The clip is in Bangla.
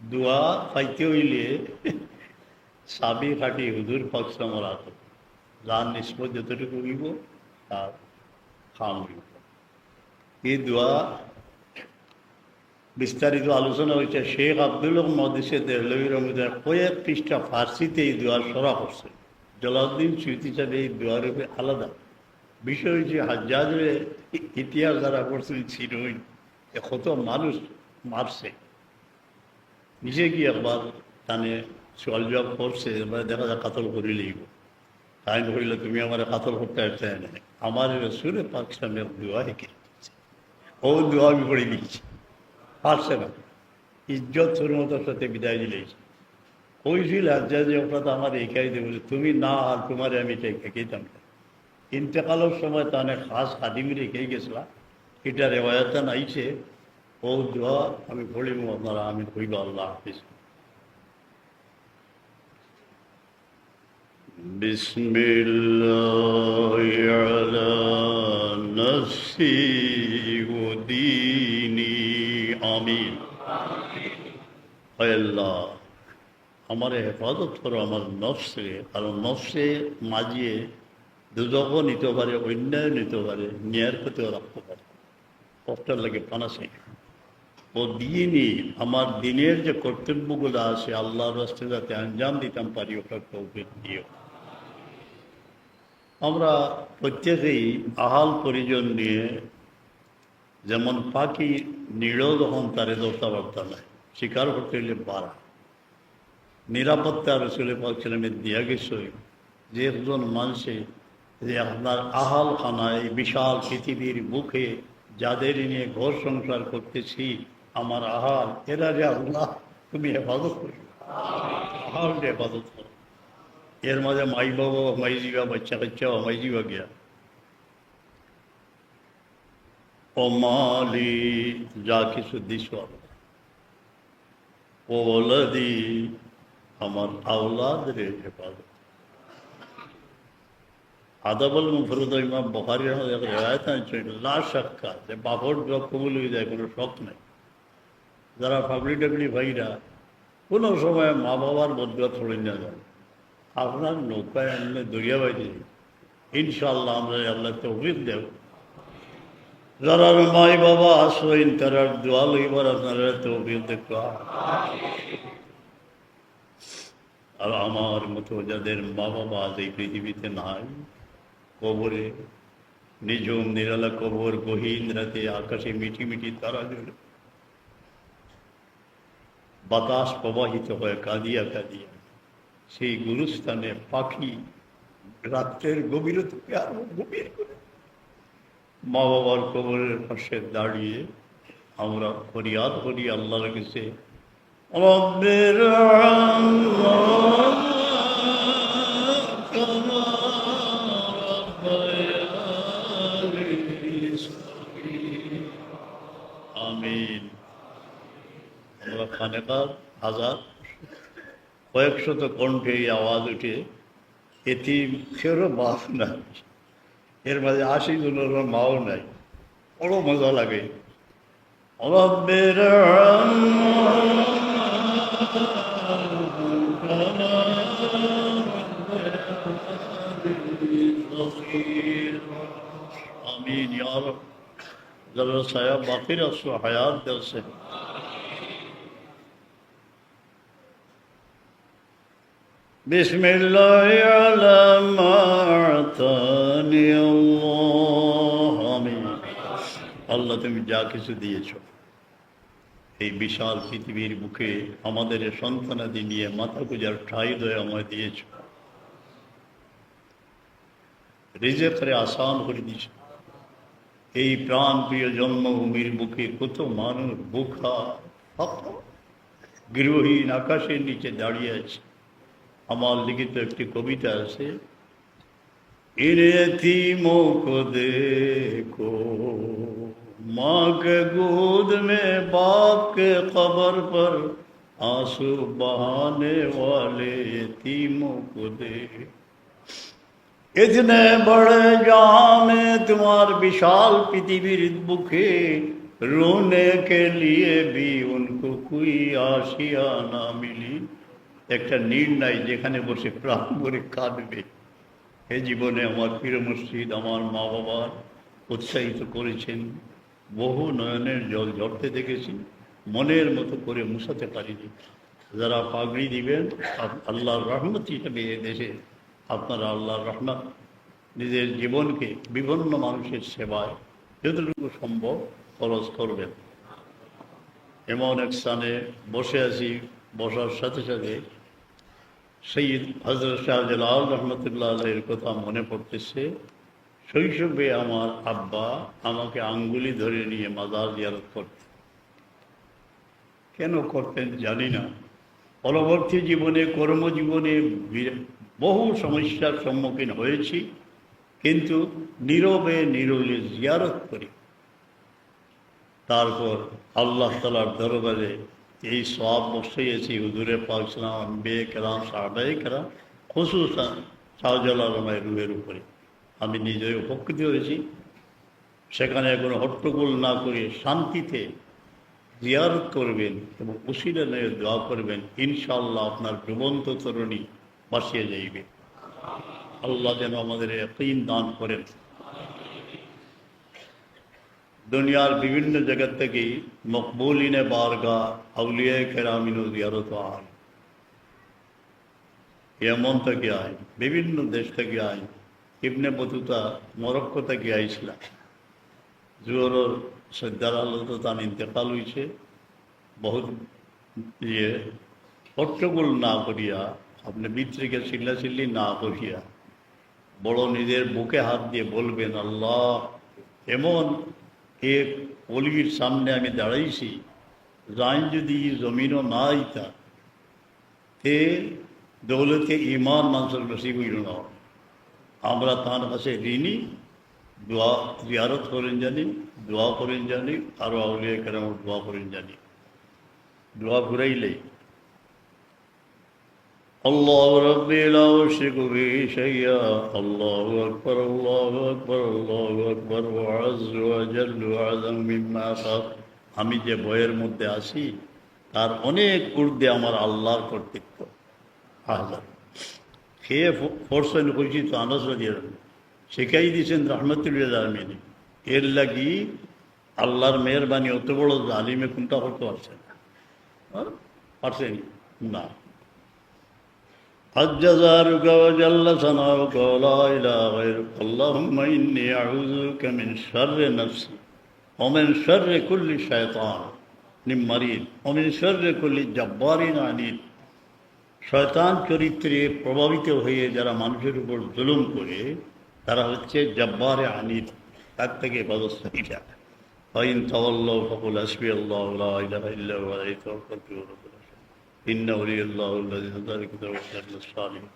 দোয়া পাইতে হইলে সাবি খাটি হুজুর পাকসামর আত যার নিষ্পত যতটুকু হইব, তার খাম এই দোয়া বিস্তারিত আলোচনা হয়েছে শেখ আব্দুল মদিসে দেহলবী রহমদের কয়েক পৃষ্ঠা ফার্সিতে এই দোয়ার সরা করছে। জলাউদ্দিন সুইতি হিসাবে এই দোয়ার উপরে আলাদা। বিষয় হচ্ছে হাজারের ইতিহাস যারা করছেন ছিরই কত মানুষ মারছে। নিজে গিয়ে একবার তানে সোয়াল জবাব করছে, এবার দেখা যায় কাতল করি লিখব তাই করিলে তুমি আমার কাতল করতে আসতে না। আমার রসুরে পাকিস্তানের দোয়া হেঁকে ও দোয়া আমি করে লিখছি পারছে না। ইজ্জত মতো সাথে বিদায় দিলেছি কইছিল হাজার যে ওটা তো আমার একাই দেবো তুমি না, আর তোমারে আমি খেতাম না। ইন্তেকালের সময় তানে খাস হাদিমি রেখে গেছিলাম। এটা রেওয়ায়তান আইছে ও দোয়া আমি পড়িব আপনারা আমি কইব আল্লাহ হাফিজ بسم الله على نفسي وديني آمين আল্লাহ আমার হেফাজত করো আমার নফসে কারণ নফসে মাঝিয়ে দুজকও নিতে পারে অন্যায় নিতে পারে ন্যায়ের ক্ষতিও রাখতে পারে কষ্টের লাগে পানাসে ও দিনই আমার দিনের যে কর্তব্যগুলো আছে, আল্লাহর রাস্তে যাতে আঞ্জাম দিতাম পারি ওটা তৌফিক দিও। আমরা প্রত্যেকেই আহাল পরিজন নিয়ে যেমন পাখি নিড় যখন তারে দোষাবার্তা নেয় শিকার করতে হলে বাড়া। নিরাপত্তা রসুলে পাকছিলামের দিয়া গেছে। যে একজন মানুষে যে আপনার আহাল খানায় বিশাল পৃথিবীর বুকে যাদের নিয়ে ঘর সংসার করতেছি আমার আহাল এরা যে আল্লাহ, তুমি হেফাজত করি। আহাল হেফাজত করো। এর মাঝে মাই বাবা, মাই জিবা বাচ্চা কাচ্চা, মাই জিবা গিয়া। ও মালি, যা কিছু দিস ও ওলাদি, আমার আওলাদ রে হেফাজত। আদাবল মুফরুদ ইমাম বখারি রেওয়ায়ত আছে, লা শাক্কা, যে বাপর জব কবুল হয়ে যায়, কোনো শখ নেই। যারা ফাবলি টাবলি ভাইরা, কোনো সময় মা বাবার বদুয়া ছড়ে না যায়। আপনার নৌকায় আনলে দরিয়া বাইতে ইনশাল্লাহ আমরা আল্লাহ তৌফিক দেব। যারা মাই বাবা আসবেন তারা দোয়া লইবার আপনারা তৌফিক দেখতে আর আমার মতো যাদের মা বাবা আজ এই পৃথিবীতে নাই, কবরে নিজম নিরালা কবর, গহীন রাতে আকাশে মিটি মিটি তারা জুড়ে বাতাস প্রবাহিত হয়ে কাঁদিয়া কাঁদিয়া, সেই গুরুস্থানে পাখি রাত্রের গভীরতাকে আরও গভীর করে। মা বাবার কবরের পাশে দাঁড়িয়ে আমরা ফরিয়াদ করি আল্লাহর কাছে আমিন। আমরা খানেকার হাজার। কয়েকশত কণ্ঠে এই আওয়াজ উঠে, এটি ফেরও বাপ নাই এর মাঝে আশি জনের মাও নাই। বড় মজা লাগে। রব্বের আমিন। যারা সায়া বাকির আসো হায়াত দেওয়া بسم الله على ما أعطاني الله آمين আল্লাহ তুমি যা কিছু দিয়েছ এই বিশাল পৃথিবীর বুকে আমাদের সন্তানাদি নিয়ে মাথা পূজার ঠাই দয়ে আমায় দিয়েছ রিজেকের আসান করে দিয়েছ এই প্রাণ প্রিয় জন্মভূমির বুকে কত মানুষ বুখা গৃহহীন আকাশের নিচে দাঁড়িয়ে আছে আমার লিখিত একটি কবিতা আছে इरेतीमों को देखो माँ के गोद में बाप के कब्र पर आंसू बहाने वाले यतीमों को देख इतने बड़े जहां में तुम्हार विशाल पृथ्वीर बुखे रोने के लिए भी उनको कोई आशिया ना मिली একটা নির্ণয় যেখানে বসে প্রাণ ভরে কাঁদবে। এ জীবনে আমার প্রিয় মসজিদ আমার মা বাবার উৎসাহিত করেছেন। বহু নয়নের জল ঝরতে দেখেছি, মনের মতো করে মুছাতে পারিনি। যারা পাগড়ি দিবেন আল্লাহর রহমত হিসেবে এ দেশে আপনারা আল্লাহর রহমত, নিজের জীবনকে বিভিন্ন মানুষের সেবায় যতটুকু সম্ভব খরচ করবেন। এমন এক স্থানে বসে আছি, বসার সাথে সাথে সৈয়দ হজরত শাহজালাল রহমতুল্লাহ আলের কথা মনে পড়তেছে, শৈশবে আমার আব্বা আমাকে আঙ্গুলি ধরে নিয়ে মাজার জিয়ারত করতেন। কেন করতেন জানি না। পরবর্তী জীবনে, কর্মজীবনে বহু সমস্যার সম্মুখীন হয়েছি, কিন্তু নীরবে নীরবে জিয়ারত করি। তারপর আল্লাহ তালার দরবারে এই সব বসেছি হুজুরে পাকসালাম বে কেরাম সাহাবাই কেরাম খসুসান শাহজালালমায় রুহের উপরে। আমি নিজে উপকৃত হয়েছি। সেখানে কোনো হট্টগোল না করে শান্তিতে জিয়ারত করবেন এবং উসিলা নিয়ে দোয়া করবেন ইনশাল্লাহ আপনার ডুবন্ত তরুণী বাসিয়ে যাইবে। আল্লাহ যেন আমাদের একই দান করেন। দুনিয়ার বিভিন্ন জায়গা থেকে মকবুলিনে বারগা আউলিয়া কেরামিনু আয় এমন থেকে আয় বিভিন্ন দেশ থেকে আয় ইবনে বতুতা মরক্কো থেকে আইছিলাম জোহরর সদ্দার আল্লাহ তান ইন্তেকাল হয়েছে বহুত ইয়ে হট্টগোল না করিয়া, আপনি বিত্রিকে চিল্লাচিল্লি না করিয়া, বড় নিজের বুকে হাত দিয়ে বলবেন, আল্লাহ, এমন এক অলির সামনে আমি দাঁড়াইছি। যাই যদি জমিনও না আইতা, তে দৌলতে ইমান মানুষের বেশি হইল না। আমরা তার কাছে ঋণী, দোয়া জিয়ারত করেন জানি, দোয়া করেন জানি আরও আউলিয়া কেরাম দোয়া করেন জানি। দোয়া ঘুরাইলেই الله ربي لا أشرك به شيئا الله أكبر الله أكبر الله أكبر وعز وجل وعظم مما خلق আমি যে বইয়ের মধ্যে আছি তার অনেক ঊর্ধ্বে আমার আল্লাহর কর্তৃত্ব হাজার খেয়ে ফোরসেন হয়েছি তো আনস রাজিয়ার শিখাই দিয়েছেন রহমতুল্লাহ আলমিনী এর লাগি আল্লাহর মেহরবানি অত বড় জালিমে কোনটা করতে পারছে না হ্যাঁ? পারছেন না قد جزارك وجل ثناؤك ولا إله غيرك اللهم إني أعوذ بك من شر نفسي ومن شر كل شيطان مريض ومن شر كل جبار عنيد শয়তান চরিত্রে প্রভাবিত হয়ে যারা মানুষের উপর জুলুম করে তারা হচ্ছে জব্বারে আনির তার থেকে ব্যবস্থা নিতে ফাইন তাওয়াল্লাহ ফাকুল হাসবি আল্লাহ লা ইলাহা ইল্লা হুয়া আলাইহি তাওয়াক্কালতু إن ولي الله الذي هدى كتاب الله الصالحين